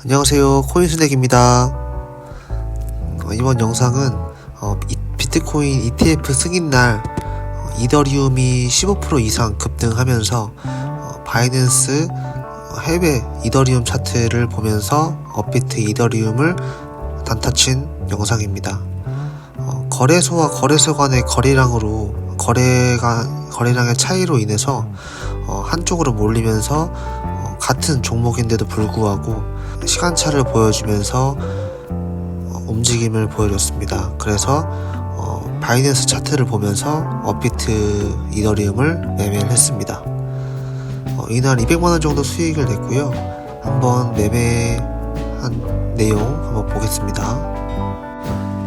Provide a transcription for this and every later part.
안녕하세요. 코인스낵입니다. 어, 이번 영상은 어, 이- 비트코인 ETF 승인날 어, 이더리움이 15% 이상 급등하면서 어, 바이낸스 어, 해외 이더리움 차트를 보면서 업비트 이더리움을 단타친 영상입니다. 어, 거래소와 거래소 간의 거래량으로 거래가 거래량의 차이로 인해서 어, 한쪽으로 몰리면서 어, 같은 종목인데도 불구하고 시간차를 보여주면서 어, 움직임을 보여줬습니다. 그래서 어, 바이낸스 차트를 보면서 업비트 이더리움을 매매를 했습니다. 어, 이날 200만 원 정도 수익을 냈고요. 한번 매매한 내용 한번 보겠습니다.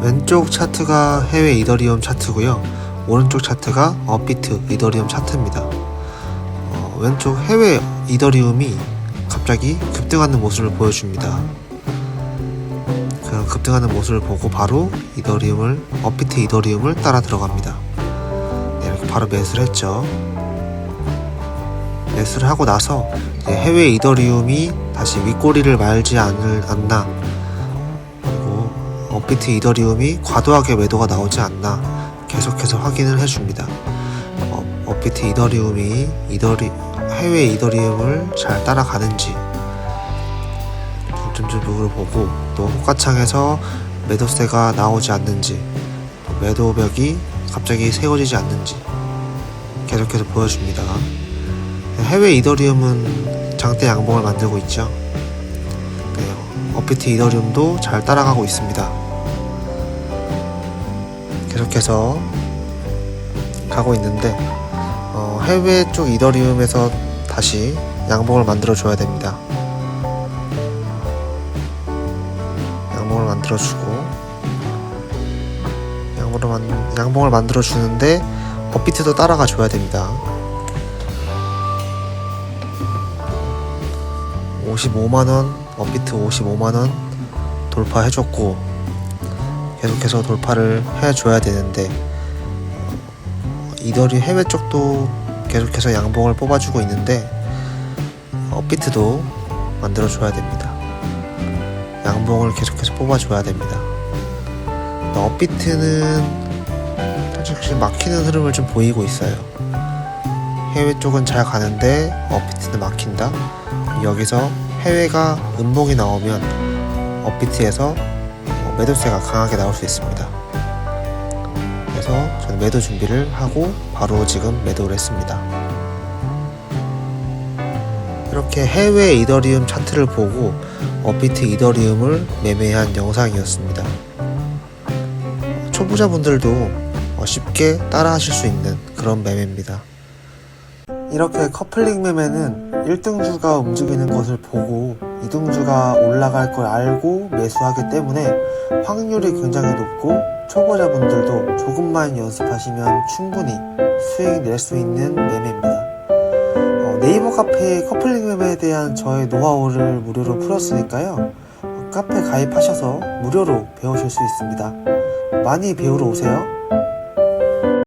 왼쪽 차트가 해외 이더리움 차트고요. 오른쪽 차트가 업비트 이더리움 차트입니다. 어, 왼쪽 해외 이더리움이 갑자기 급등하는 모습을 보여줍니다. 그 급등하는 모습을 보고 바로 이더리움을 업비트 이더리움을 따라 들어갑니다. 네, 이렇게 바로 매수를 했죠. 매수를 하고 나서 해외 이더리움이 다시 윗꼬리를 말지 않을 않나 그리고 업비트 이더리움이 과도하게 매도가 나오지 않나 계속해서 확인을 해줍니다. 어, 업비트 이더리움이 이더리 해외 이더리움을 잘 따라가는지 중점적으로 보고 또 호가창에서 매도세가 나오지 않는지 또 매도벽이 갑자기 세워지지 않는지 계속해서 보여줍니다. 해외 이더리움은 장대 양봉을 만들고 있죠. 네, 업비트 이더리움도 잘 따라가고 있습니다. 계속해서 가고 있는데 어, 해외 쪽 이더리움에서 다시 양봉을 만들어 줘야 됩니다. 양봉을 만들어 주고 양봉을 만들어 주는데 업비트도 따라가 줘야 됩니다. 55만 원 업비트 55만 원 돌파해 줬고 계속해서 돌파를 해 줘야 되는데 이더리 해외 쪽도 계속해서 양봉을 뽑아주고 있는데 업비트도 만들어줘야 됩니다. 양봉을 계속해서 뽑아줘야 됩니다. 업비트는 솔직히 막히는 흐름을 좀 보이고 있어요. 해외 쪽은 잘 가는데 업비트는 막힌다. 여기서 해외가 음봉이 나오면 업비트에서 어, 매도세가 강하게 나올 수 있습니다. 그래서 저는 매도 준비를 하고 바로 지금 매도를 했습니다. 이렇게 해외 이더리움 차트를 보고 업비트 이더리움을 매매한 영상이었습니다. 초보자분들도 어, 쉽게 따라 하실 수 있는 그런 매매입니다. 이렇게 커플링 매매는 1등주가 움직이는 것을 보고 2등주가 올라갈 걸 알고 매수하기 때문에 확률이 굉장히 높고 초보자분들도 조금만 연습하시면 충분히 수익 낼 수 있는 매매입니다. 어, 네이버 카페에 커플링 매매에 대한 저의 노하우를 무료로 풀었으니까요. 어, 카페 가입하셔서 무료로 배우실 수 있습니다. 많이 배우러 오세요.